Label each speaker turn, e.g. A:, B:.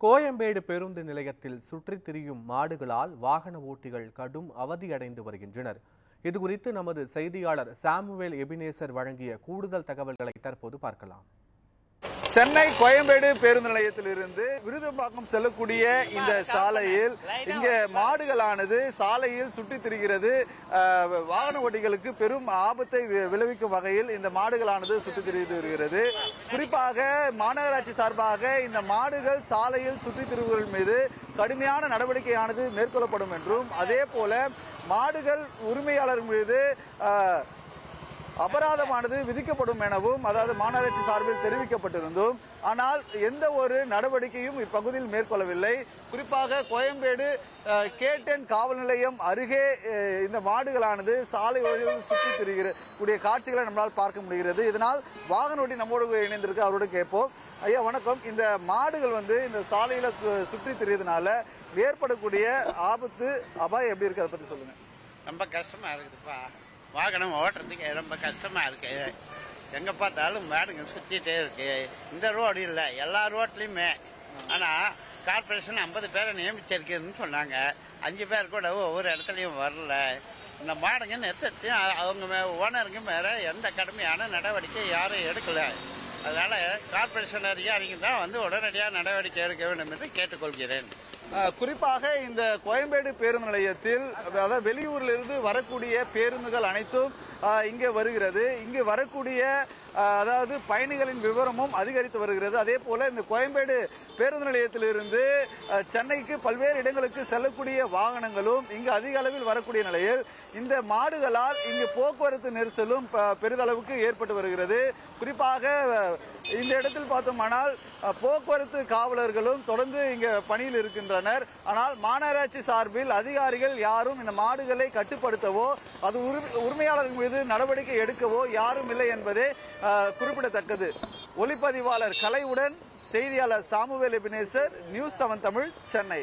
A: கோயம்பேடு பேருந்து நிலையத்தில் சுற்றித் திரியும் மாடுகளால் வாகன ஓட்டிகள் கடும் அவதியடைந்து வருகின்றனர். இதுகுறித்து நமது செய்தியாளர் சாமுவேல் எபினேசர் வழங்கிய கூடுதல் தகவல்களை தற்போது பார்க்கலாம்.
B: சென்னை கோயம்பேடு பேருந்து நிலையத்திலிருந்து விருதும்பாக்கம் செல்லக்கூடிய இந்த சாலையில் இங்க மாடுகளானது சாலையில் சுற்றி திரிகிறது. வாகன ஓட்டிகளுக்கு பெரும் ஆபத்தை வி- விளைவிக்கும் வகையில் இந்த மாடுகளானது சுற்றித் திரிந்து வருகிறது. குறிப்பாக மாநகராட்சி சார்பாக இந்த மாடுகள் சாலையில் சுற்றித் திரிவுகள் மீது கடுமையான நடவடிக்கையானது மேற்கொள்ளப்படும் என்றும் அதே போல மாடுகள் உரிமையாளர் மீது அபராதமானது விதிக்கப்படும் எனவும் அதாவது மாநகராட்சி சார்பில் தெரிவிக்கப்பட்டிருந்தும் ஆனால் எந்த ஒரு நடவடிக்கையும் இப்பகுதியில் மேற்கொள்ளவில்லை. குறிப்பாக கோயம்பேடு கேட்டன் காவல் நிலையம் அருகே இந்த மாடுகளானது சாலை வழியில் சுற்றி திரிகிற கூடிய காட்சிகளை நம்மளால் பார்க்க முடிகிறது. இதனால் வாகன ஓட்டி நம்மோடு இணைந்திருக்கு அவரோட கேட்போம். ஐயா வணக்கம். இந்த மாடுகள் வந்து இந்த சாலையில சு- சுற்றி திரியதுனால ஏற்படக்கூடிய ஆபத்து அபாயம் எப்படி இருக்கு? அதை பத்தி சொல்லுங்க.
C: ரொம்ப கஷ்டமா இருக்குதுப்பா. வாகனம் ஓட்டுறதுக்கு ரொம்ப கஷ்டமாக இருக்குது எங்கே பார்த்தாலும் மேடுங்க சுத்திட்டே இருக்கு. இந்த ரோடு இல்லை எல்லா ரோட்லேயுமே ஆனால் கார்பரேஷன் ஐம்பது பேரை நியமிச்சிருக்குன்னு சொன்னாங்க. அஞ்சு பேர் கூட ஒவ்வொரு இடத்துலையும் வரல. இந்த மாடுங்க நிறுத்தத்தையும் அவங்க மே ஓனருங்க மேலே எந்த கடுமையான நடவடிக்கை யாரும் எடுக்கலை. அதனால் கார்பரேஷன் அதிகாரிங்க தான் வந்து உடனடியாக நடவடிக்கை எடுக்க வேண்டும் என்று கேட்டுக்கொள்கிறேன்.
B: குறிப்பாக இந்த கோயம்பேடு பேருந்து நிலையத்தில் அதாவது வெளியூரிலிருந்து வரக்கூடிய பேருந்துகள் அனைத்தும் இங்கே வருகிறது. இங்கு வரக்கூடிய அதாவது பயணிகளின் விவரமும் அதிகரித்து வருகிறது. அதே போல இந்த கோயம்பேடு பேருந்து நிலையத்திலிருந்து சென்னைக்கு பல்வேறு இடங்களுக்கு செல்லக்கூடிய வாகனங்களும் இங்கு அதிக அளவில் வரக்கூடிய நிலையில் இந்த மாடுகளால் இங்கு போக்குவரத்து நெரிசலும் ப- பெரிதளவுக்கு ஏற்பட்டு வருகிறது. குறிப்பாக இந்த இடத்தில் பார்த்தோமானால் போக்குவரத்து காவலர்களும் தொடர்ந்து இங்கே பணியில் இருக்கின்றனர். ஆனால் மாநகராட்சி சார்பில் அதிகாரிகள் யாரும் இந்த மாடுகளை கட்டுப்படுத்தவோ அது உரி- உரிமையாளர்கள் மீது நடவடிக்கை எடுக்கவோ யாரும் இல்லை என்பதே குறிப்பிடத்தக்கது. ஒளிப்பதிவாளர் கலைவுடன் செய்தியாளர் Samuel Ebenezer news seven Tamil Chennai.